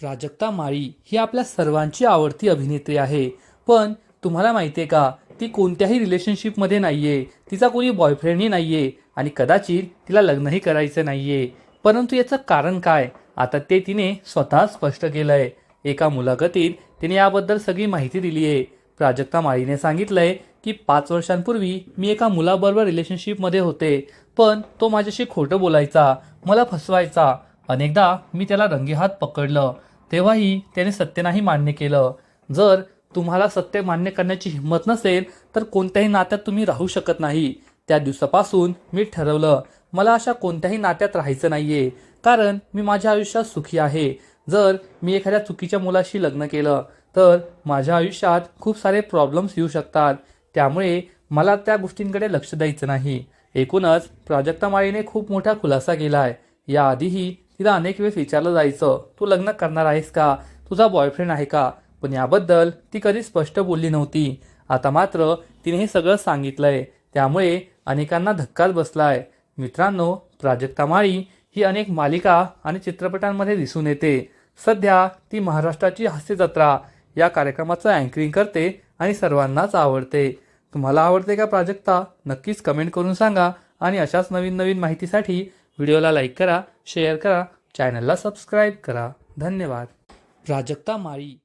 प्राजक्ता माळी ही आपल्या सर्वांची आवडती अभिनेत्री आहे. पण तुम्हाला माहिती आहे का ती कोणत्याही रिलेशनशिपमध्ये नाही आहे तिचा कोणी बॉयफ्रेंडही नाही आहे आणि कदाचित तिला लग्नही करायचं नाही आहे परंतु याचं कारण काय? आता ते तिने स्वतः स्पष्ट केलं आहे एका मुलाखतीत तिने याबद्दल सगळी माहिती दिली आहे प्राजक्ता माळीने सांगितलंय की पाच वर्षांपूर्वी मी एका मुलाबरोबर रिलेशनशिपमध्ये होते. पण तो माझ्याशी खोटं बोलायचा मला फसवायचा. अनेकदा मी त्याला रंगेहात पकडलं. तेव्हाही त्याने सत्य नाही मान्य केलं. जर तुम्हाला सत्य मान्य करण्याची हिंमत नसेल तर कोणत्याही नात्यात तुम्ही राहू शकत नाही. त्या दिवसापासून मी ठरवलं मला अशा कोणत्याही नात्यात राहायचं नाहीये. कारण मी माझ्या आयुष्यात सुखी आहे. जर मी एखाद्या चुकीच्या मुलाशी लग्न केलं तर माझ्या आयुष्यात खूप सारे प्रॉब्लेम्स येऊ शकतात. त्यामुळे मला त्या गोष्टींकडे लक्ष द्यायचं नाही. एकूणच प्राजक्ता माळीने खूप मोठा खुलासा केला आहे याआधीही तिला अनेक वेळेस विचारलं जायचं तू लग्न करणार आहेस का? तुझा बॉयफ्रेंड आहे का? पण याबद्दल ती कधी स्पष्ट बोलली नव्हती. आता मात्र तिने हे सगळं सांगितलंय. त्यामुळे अनेकांना धक्काच बसलाय. मित्रांनो प्राजक्ता माळी ही अनेक मालिका आणि चित्रपटांमध्ये दिसून येते. सध्या ती महाराष्ट्राची हास्य जत्रा या कार्यक्रमाचं अँकरिंग करते आणि सर्वांनाच आवडते. तुम्हाला आवडते का प्राजक्ता? नक्कीच कमेंट करून सांगा आणि अशाच नवीन नवीन माहितीसाठी व्हिडिओला लाईक करा शेअर करा चॅनलला सबस्क्राईब करा. धन्यवाद. प्राजक्ता माळी.